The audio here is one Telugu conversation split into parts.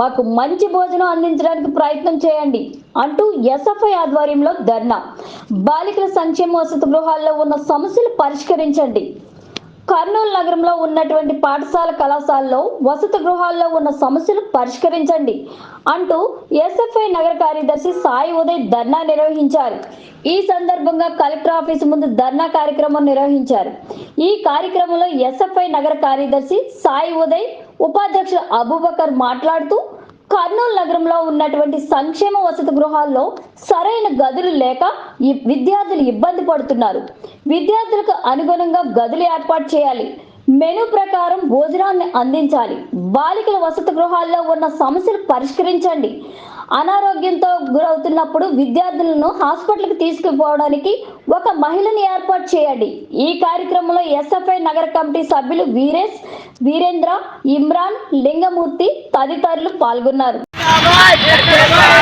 మాకు మంచి భోజనం అందించడానికి ప్రయత్నం చేయండి అంటూ ఎస్ఎఫ్ఐ ఆధ్వర్యంలో ధర్నా. బాలికల సంక్షేమ వసతి గృహాల్లో ఉన్న సమస్యలు పరిష్కరించండి. కర్నూలు నగరంలో ఉన్నటువంటి పాఠశాల కళాశాలలో వసతి గృహాల్లో ఉన్న సమస్యలు పరిష్కరించండి అంటూ ఎస్ఎఫ్ఐ నగర కార్యదర్శి సాయి ఉదయ్ ధర్నా నిర్వహించారు. ఈ సందర్భంగా కలెక్టర్ ఆఫీస్ ముందు ధర్నా కార్యక్రమం నిర్వహించారు. ఈ కార్యక్రమంలో ఎస్ఎఫ్ఐ నగర కార్యదర్శి సాయి ఉదయ్ ఉపాధ్యక్షుడు అబూబకర్ మాట్లాడుతూ కర్నూలు నగరంలో ఉన్నటువంటి సంక్షేమ వసతి గృహాల్లో సరైన గదులు లేక ఈ విద్యార్థులు ఇబ్బంది పడుతున్నారు. విద్యార్థులకు అనుగుణంగా గదులు ఏర్పాటు చేయాలి. మెను ప్రకారం భోజనాన్ని అందించాలి. బాలికల వసతి గృహాల్లో ఉన్న సమస్యలు పరిష్కరించండి. అనారోగ్యంతో గురవుతున్నప్పుడు విద్యార్థులను హాస్పిటల్కి తీసుకుపోవడానికి ఒక మహిళని ఏర్పాటు చేయండి ఈ కార్యక్రమంలో ఎస్ఎఫ్ఐ నగర కమిటీ సభ్యులు వీరేష్ వీరేంద్ర ఇమ్రాన్ లింగమూర్తి తదితరులు పాల్గొన్నారు పోరాడు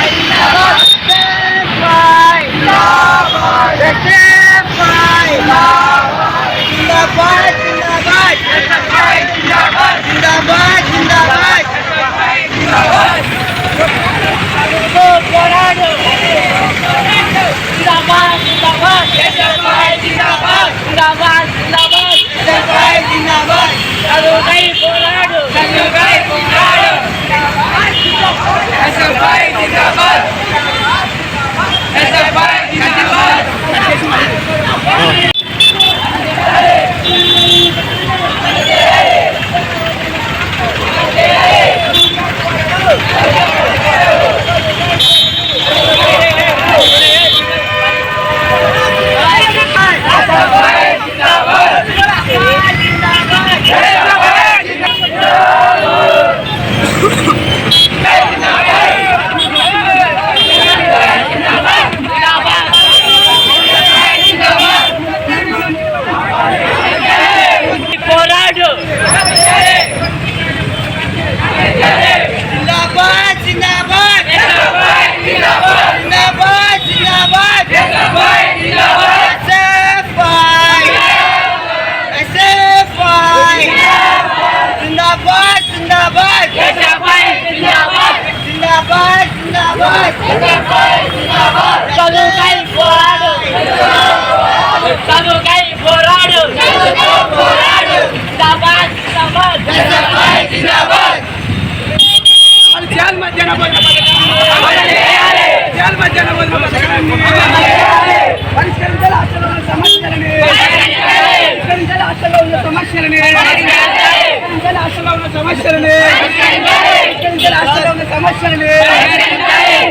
హాస్టల్లో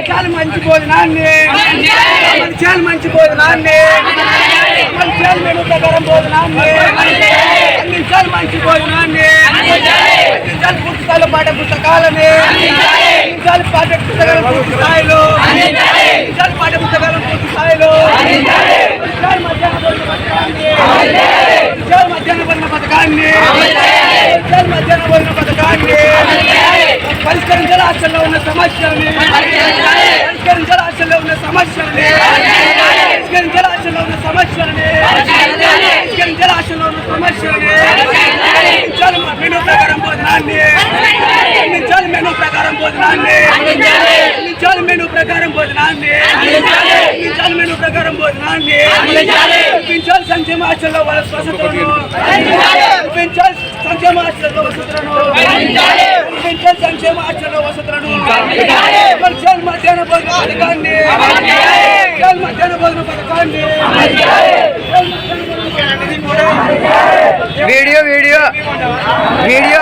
చాలా మంచి భోజనాన్ని. అమలు చేయాలి మంచి భోజనాన్ని. అమలు చేయాలి మెను ప్రకారం భోజనాన్ని. అందించాలి మంచి భోజనాన్ని. అందించాలి పూర్తి స్థాయిలో పాఠ్య పుస్తకాలని. అందించాలి పాఠ్య పుస్తకాలు పూర్తి స్థాయిలో. అందించాలి పాఠ్య పుస్తకాలు పూర్తి స్థాయిలో. అందించాలి మధ్యాహ్న భోజన పథకాన్ని. అందించాలి మధ్యాహ్న భోజన పథకాన్ని అందించాలి మధ్యాహ్న భోజన పథకాన్ని పరిష్కరించాలి హాస్టల్లో ఉన్న సమస్యల్ని పరిష్కరించాలి హాస్టల్లో ఉన్న సమస్యల్ని పరిష్కరించాలి హాస్టల్లో ఉన్న సమస్యల్ని పరిష్కరించాలి హాస్టల్లో ఉన్న సమస్యల్ని అందించాలి మెనూ ప్రకారం భోజనాన్ని అందించాలి మెనూ ప్రకారం భోజనాన్ని అందించాలి మెనూ ప్రకారం భోజనాన్ని అందించాలి మెనూ ప్రకారం భోజనాన్ని అందించాలి సంక్షేమ హాస్టల్లో వాళ్ళ వసతులను అందించాలి సంక్షేమ హాస్టల్లో వసతులను అందించాలి సంక్షేమ హాస్టల్లో వసతులను అందించాలి మధ్యాహ్న భోజన పథకాన్ని అందించాలి మధ్యాహ్న భోజన పథకాన్ని వీడియో వీడియో వీడియో